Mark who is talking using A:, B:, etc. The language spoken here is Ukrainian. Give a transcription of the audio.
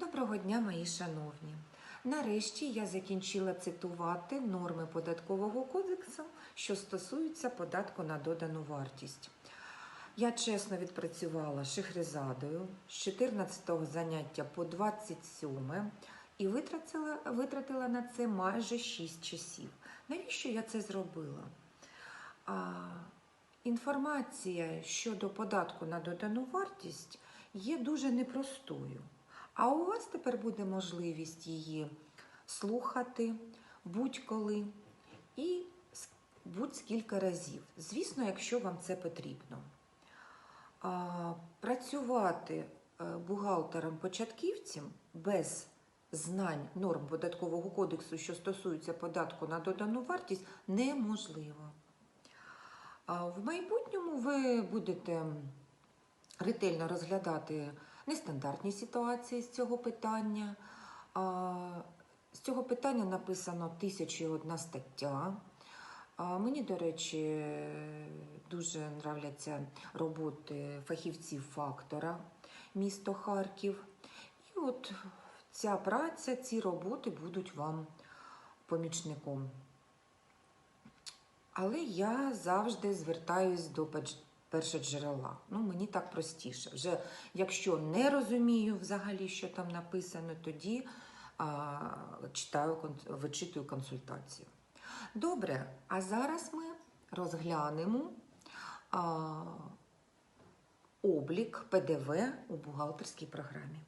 A: Доброго дня, мої шановні. Нарешті я закінчила цитувати норми податкового кодексу, що стосуються податку на додану вартість. Я чесно відпрацювала Шехрезадою з 14 заняття по 27 і витратила, витратила на це майже 6 часів. Навіщо я це зробила? А, інформація щодо податку на додану вартість є дуже непростою. А у вас тепер буде можливість її слухати будь-коли і будь-скільки разів. Звісно, якщо вам це потрібно. Працювати е, бухгалтером-початківцем без знань норм податкового кодексу, що стосуються податку на додану вартість, неможливо. В майбутньому ви будете ретельно розглядати нестандартні ситуації з цього питання. З цього питання написано тисячі одна стаття. Мені, до речі, дуже нравляться роботи фахівців фактора місто Харків. І от ця праця, ці роботи будуть вам помічником. Але я завжди звертаюсь до першоджерела. Ну, мені так простіше. Вже якщо не розумію взагалі, що там написано, тоді а, читаю, вичитую консультацію. Добре, а зараз ми розглянемо а, облік ПДВ у бухгалтерській програмі.